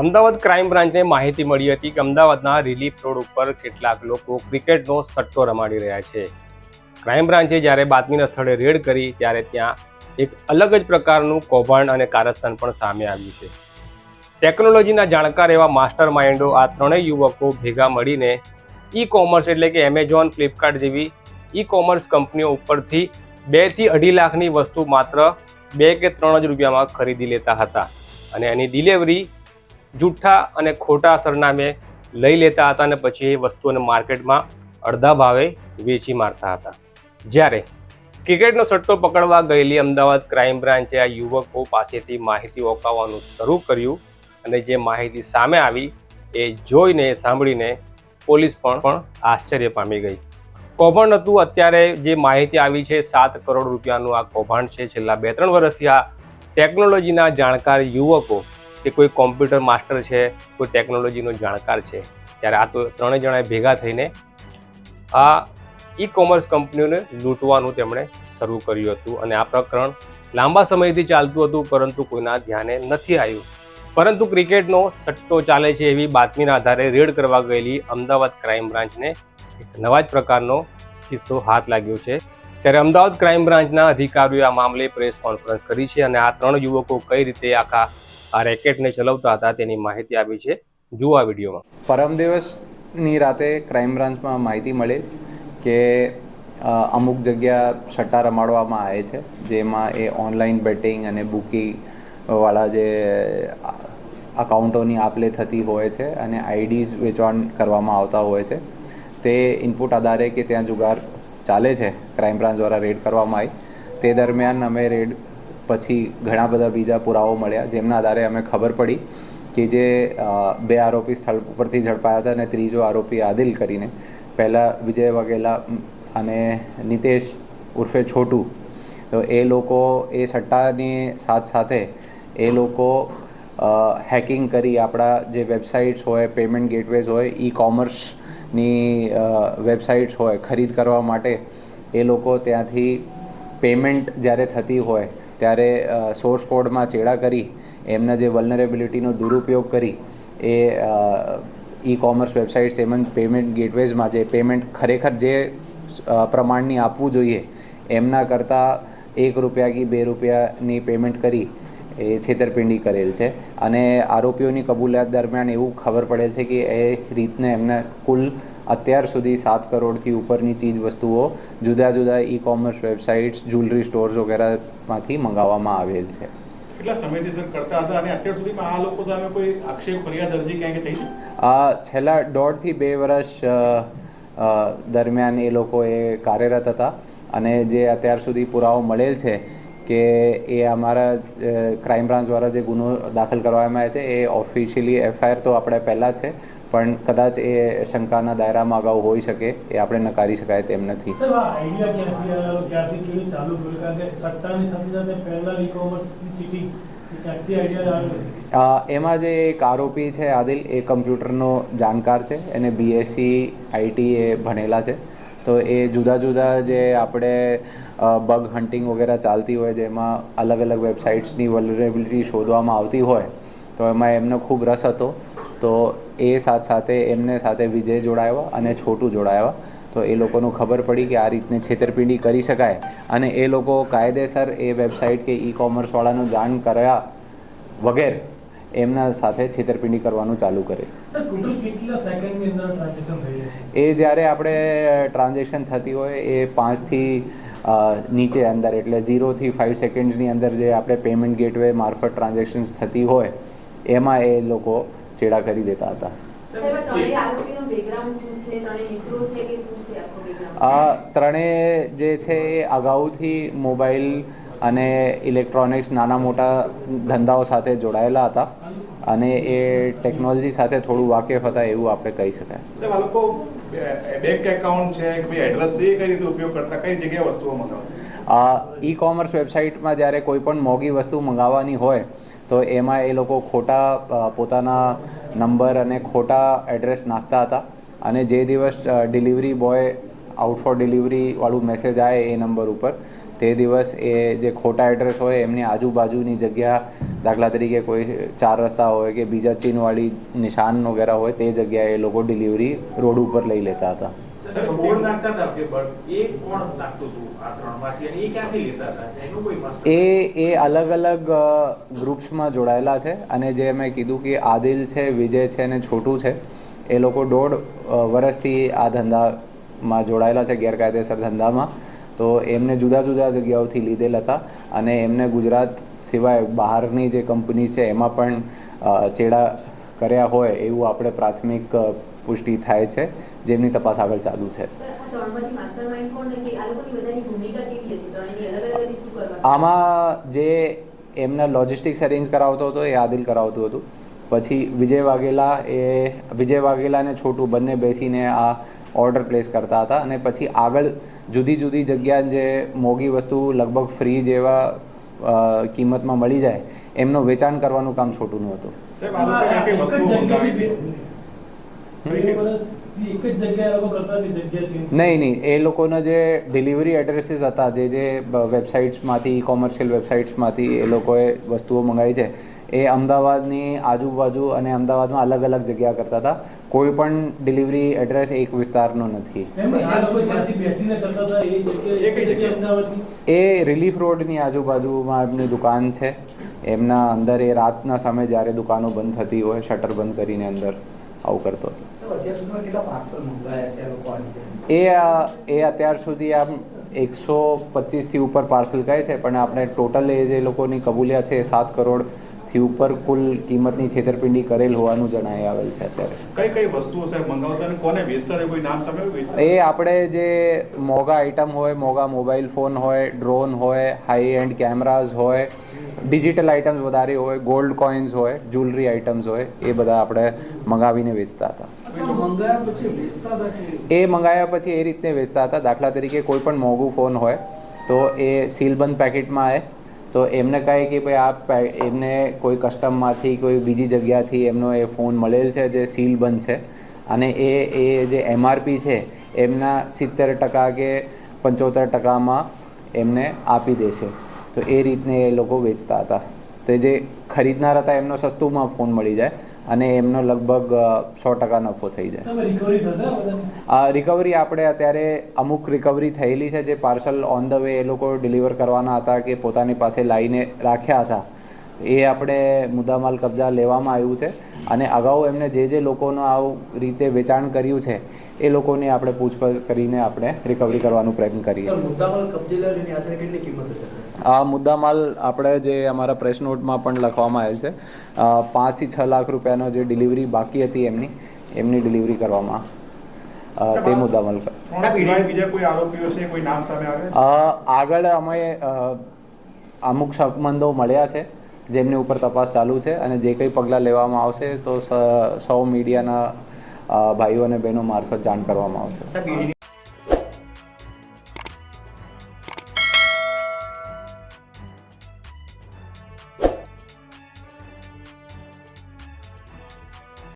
Ahmedabad crime બ્રાન્ચને માહિતી મળી હતી કે અમદાવાદના રિલીફ રોડ ઉપર કેટલાક લોકો ક્રિકેટનો સટ્ટો રમાડી રહ્યા છે. ક્રાઇમ બ્રાન્ચે જ્યારે બાતમીના સ્થળે રેડ કરી ત્યારે ત્યાં એક અલગ જ પ્રકારનું કૌભાંડ અને કારસ્થાન પણ સામે આવ્યું છે. ટેકનોલોજીના જાણકાર એવા માસ્ટર માઇન્ડો આ ત્રણેય યુવકો ભેગા મળીને ઈ કોમર્સ એટલે કે એમેઝોન, ફ્લિપકાર્ટ જેવી ઈ કોમર્સ કંપનીઓ ઉપરથી બેથી અઢી લાખની વસ્તુ માત્ર બે કે ત્રણ જ રૂપિયામાં ખરીદી લેતા હતા. અને એની ડિલિવરી જૂઠા અને ખોટા સરનામે લઈ લેતા હતા અને પછી એ વસ્તુઓને માર્કેટમાં અડધા ભાવે વેચી મારતા હતા. જ્યારે ક્રિકેટનો સટ્ટો પકડવા ગયેલી અમદાવાદ ક્રાઇમ બ્રાન્ચે આ યુવકો પાસેથી માહિતી ઓકાવવાનું શરૂ કર્યું અને જે માહિતી સામે આવી એ જોઈને સાંભળીને પોલીસ પણ પણ આશ્ચર્ય પામી ગઈ. કૌભાંડ હતું, અત્યારે જે માહિતી આવી છે, સાત કરોડ રૂપિયાનું આ કૌભાંડ છે. છેલ્લા બે ત્રણ વર્ષથી આ ટેકનોલોજીના જાણકાર યુવકો કે કોઈ કોમ્પ્યુટર માસ્ટર છે, કોઈ ટેકનોલોજીનો જાણકાર છે, ત્યારે આ તો ત્રણેય જણાએ ભેગા થઈને આ ઈ કોમર્સ કંપનીઓને લૂંટવાનું તેમણે શરૂ કર્યું હતું. અને આ પ્રકરણ લાંબા સમયથી ચાલતું હતું, પરંતુ કોઈના ધ્યાને નથી આવ્યું. પરંતુ ક્રિકેટનો સટ્ટો ચાલે છે એવી બાતમીના આધારે રેડ કરવા ગયેલી અમદાવાદ ક્રાઇમ બ્રાન્ચને એક નવા જ પ્રકારનો કિસ્સો હાથ લાગ્યો છે. ત્યારે અમદાવાદ ક્રાઇમ બ્રાન્ચના અધિકારીઓએ આ મામલે પ્રેસ કોન્ફરન્સ કરી છે અને આ ત્રણ યુવકો કઈ રીતે આખા આ રેકેટને ચલાવતા હતા તેની માહિતી આપી છે. જુઓ આ વિડીયોમાં. પરમ દિવસની રાતે ક્રાઇમ બ્રાન્ચમાં માહિતી મળેલ કે અમુક જગ્યા સટ્ટા રમાડવામાં આવે છે, જેમાં એ ઓનલાઈન બેટિંગ અને બુકિંગ વાળા જે અકાઉન્ટોની આપલે થતી હોય છે અને આઈડીઝ વેચાણ કરવામાં આવતા હોય છે. તે ઇનપુટ આધારે કે ત્યાં જુગાર ચાલે છે, ક્રાઇમ બ્રાન્ચ દ્વારા રેડ કરવામાં આવી. તે દરમિયાન અમે રેડ પછી ઘણા બધા બીજા પુરાવો મળ્યા, જેમના આધારે અમે ખબર પડી કે જે બે આરોપી સ્થળ ઉપરથી ઝડપાયા હતા અને ત્રીજો આરોપી આદિલ કરીને. પહેલાં વિજય વાઘેલા અને નિતેશ ઉર્ફે છોટુ. તો એ લોકો, એ સટ્ટાની સાથ સાથે એ લોકો હેકિંગ કરી આપણા જે વેબસાઇટ્સ હોય પેમેન્ટ ગેટવેઝ હોય ઈ કોમર્સની વેબસાઇટ્સ હોય, ખરીદ કરવા માટે એ લોકો ત્યાંથી પેમેન્ટ જ્યારે થતી હોય ત્યારે સોર્સ કોડમાં ચેડા કરી, એમના જે વલનરેબિલિટીનો દુરુપયોગ કરી, એ ઈ કોમર્સ વેબસાઇટ્સ તેમજ પેમેન્ટ ગેટવેઝમાં જે પેમેન્ટ ખરેખર જે પ્રમાણની આપવું જોઈએ, એમના કરતાં એક રૂપિયા કે બે રૂપિયાની પેમેન્ટ કરી, એ છેતરપિંડી કરેલ છે. અને આરોપીઓની કબૂલાત દરમિયાન એવું ખબર પડેલ છે કે એ રીતને એમને કુલ અત્યાર સુધી સાત કરોડથી ઉપરની ચીજ વસ્તુઓ જુદા જુદા e commerce websites jewellery stores વગેરેમાંથી મંગાવવામાં આવેલ છે. કેટલા સમયથી સર કરતા હતા અને અત્યાર સુધીમાં આ લોકો સામે કોઈ આક્ષેપ ફરિયાદ અરજી ક્યાંય થઈ છે? છેલ્લા દોઢથી બે વર્ષ દરમિયાન એ લોકો એ કાર્યરત હતા અને જે અત્યાર સુધી પુરાવો મળેલ છે કે એ અમારા ક્રાઇમ બ્રાન્ચ દ્વારા જે ગુનો દાખલ કરવામાં આવ્યા છે એ ઓફિશિયલી એફઆઈઆર તો આપણે પહેલાં છે. પણ કદાચ એ શંકાના દાયરામાં અગાઉ હોઈ શકે એ આપણે નકારી શકાય તેમ નથી. એમાં જે એક આરોપી છે આદિલ એ કમ્પ્યુટરનો જાણકાર છે. એને બીએસસી આઈટી એ ભણેલા છે. તો એ જુદા જુદા જે આપણે બગ હન્ટિંગ વગેરે ચાલતી હોય જેમાં અલગ અલગ વેબસાઇટ્સની વલરેબિલિટી શોધવામાં આવતી હોય તો એમાં એમનો ખૂબ રસ હતો. તો એ સાથ સાથે એમને સાથે વિજય જોડાયા અને છોટું જોડાયા. તો એ લોકોનું ખબર પડી કે આ રીતને છેતરપિંડી કરી શકાય. અને એ લોકો કાયદેસર એ વેબસાઇટ કે ઈ કોમર્સવાળાનું જાણ કર્યા વગેરે એમના સાથે છેતરપિંડી કરવાનું ચાલુ કરે. એ જ્યારે આપણે ટ્રાન્ઝેક્શન થતી હોય એ પાંચથી નીચે અંદર એટલે ઝીરોથી ફાઇવ સેકન્ડ્સની અંદર જે આપણે પેમેન્ટ ગેટવે મારફત ટ્રાન્ઝેક્શન્સ થતી હોય એમાં એ લોકો ચેડા કરી દેતા હતા આ ત્રણેય આરોપીનો background શું છે? ત્રણેય મિત્રો છે કે શું છે આખો background? આ ત્રણેય જે છે એ અગાઉથી મોબાઈલ અને ઇલેક્ટ્રોનિક્સ નાના મોટા ધંધાઓ સાથે જોડાયેલા હતા અને એ ટેકનોલોજી સાથે થોડું વાકેફ હતા એવું આપણે કહી શકાય બેંક એકાઉન્ટ છે કે ભાઈ એડ્રેસ એ કઈ રીતે ઉપયોગ કરતા કઈ જગ્યાએ વસ્તુઓ મંગાવતા આ ઈ કોમર્સ વેબસાઇટમાં જ્યારે કોઈ પણ મોંઘી વસ્તુ મંગાવવાની હોય તો એમાં એ લોકો ખોટા પોતાના નંબર અને ખોટા એડ્રેસ નાખતા હતા. અને જે દિવસ ડિલિવરી બોય આઉટ ફોર ડિલિવરીવાળું મેસેજ આવે એ નંબર ઉપર, તે દિવસ એ જે ખોટા એડ્રેસ હોય એમની આજુબાજુની જગ્યા, દાખલા તરીકે કોઈ ચાર રસ્તા હોય કે બીજા ચીનવાળી નિશાન વગેરે હોય, તે જગ્યાએ એ લોકો ડિલિવરી રોડ ઉપર લઈ લેતા હતા. સાહેબ, બોર્ડ નાખતા હતા કે બળ- એ કોણ નાખતું હતું આ ત્રણમાંથી અને એ ક્યાંથી લેતા હતા? એનું કોઈ એ એ અલગ અલગ ગ્રુપ્સમાં જોડાયેલા છે. અને જે મેં કીધું કે આદિલ છે વિજય છે અને છોટું છે એ લોકો દોઢ વર્ષથી આ ધંધામાં જોડાયેલા છે ગેરકાયદેસર ધંધામાં. તો એમને જુદા જુદા જગ્યાઓથી લીધેલ હતા. અને એમને ગુજરાત સિવાય બહારની જે કંપની છે એમાં પણ ચેડા કર્યા હોય એવું આપણે પ્રાથમિક પુષ્ટિ થાય છે, જેમની તપાસ આગળ ચાલુ છે. આમાં જે એમના લોજિસ્ટિક્સ અરેન્જ કરાવતો હતો, એ આદિલ કરાવતું હતું. પછી વિજય વાઘેલા એ, વિજય વાઘેલા અને છોટું બંને બેસીને આ ઓર્ડર પ્લેસ કરતા હતા. અને પછી આગળ જુદી જુદી જગ્યા જે મોંઘી વસ્તુ લગભગ ફ્રી જેવા કિંમતમાં મળી જાય, એમનું વેચાણ કરવાનું કામ છોટુંનું હતું. નહીં નહીં. એ લોકોના જે ડિલિવરી એડ્રેસીસ હતા જે જે વેબસાઇટ્સમાંથી કોમર્શિયલ વેબસાઇટ્સમાંથી એ લોકોએ વસ્તુઓ મંગાવી છે એ અમદાવાદની આજુબાજુ અને અમદાવાદમાં અલગ અલગ જગ્યા કરતા હતા. કોઈ પણ ડિલિવરી એડ્રેસ એક વિસ્તારનો નથી. એ રિલીફ રોડની આજુબાજુમાં એમની દુકાન છે. એમના અંદર એ રાતના સમયે જ્યારે દુકાનો બંધ થતી હોય શટર બંધ કરીને અંદર. આવું કરતો હતો. એ એ અત્યાર સુધી આમ એકસો પચીસથી ઉપર પાર્સલ કહે છે પણ આપણે ટોટલ એ જે લોકોની કબૂલિયાત છે એ સાત કરોડથી ઉપર કુલ કિંમતની છેતરપિંડી કરેલ હોવાનું જણાઈ આવેલ છે અત્યારે. કઈ કઈ વસ્તુઓ સાહેબ મંગાવતા અને કોને વેચતા હતા? કોઈ નામ સામે એ આપણે જે મોગા આઇટમ હોય મોગા મોબાઈલ ફોન હોય ડ્રોન હોય હાઈ એન્ડ કેમેરાઝ હોય ડિજિટલ આઇટમ્સ વધારે હોય ગોલ્ડ કોઇન્સ હોય જ્વેલરી આઇટમ્સ હોય એ બધા આપણે મંગાવીને વેચતા હતા. સર મંગાયા પછી વેચતા હતા કે? એ મંગાવ્યા પછી એ રીતને વેચતા હતા. દાખલા તરીકે કોઈ પણ મોંઘું ફોન હોય તો એ સીલબંધ પેકેટમાં આવે તો એમને કહે કે ભાઈ આ એમને કોઈ કસ્ટમમાંથી કોઈ બીજી જગ્યાથી એમનો એ ફોન મળેલ છે, જે સીલબંધ છે અને એ એ જે એમઆરપી છે, એમના સિત્તેર ટકા કે પંચોતેર ટકામાં એમને આપી દેશે. તો એ રીતને એ લોકો વેચતા હતા. તો જે ખરીદનાર હતા, એમનો સસ્તુમાં ફોન મળી જાય. અને એમનો લગભગ સો ટકા નફો થઈ જાય. રિકવરી આ રિકવરી આપણે અત્યારે અમુક રિકવરી થયેલી છે જે પાર્સલ ઓન ધ વે એ લોકો ડિલિવર કરવાના હતા કે પોતાની પાસે લાવીને રાખ્યા હતા. એ આપણે મુદ્દામાલ કબજા લેવામાં આવ્યું છે. અને અગાઉ એમને જે જે લોકોનું આવું રીતે વેચાણ કર્યું છે એ લોકોની આપણે પૂછપરછ કરીને આપણે રિકવરી કરવાનો પ્રયત્ન કરીએ. મુદ્દામાલ કબજે આશરે કેટલી કિંમત આ મુદ્દામાલ આપણે જે અમારા પ્રેસ નોટમાં પણ લખવામાં આવેલ છે પાંચથી છ લાખ રૂપિયાનો જે ડિલિવરી બાકી હતી એમની એમની ડિલિવરી કરવામાં તે મુદ્દામાલ. આગળ અમે અમુક સંબંધો મળ્યા છે જેમની ઉપર તપાસ ચાલુ છે અને જે કંઈ પગલાં લેવામાં આવશે તો સ- સૌ મીડિયાના ભાઈઓ અને બહેનો મારફત જાણ કરવામાં આવશે.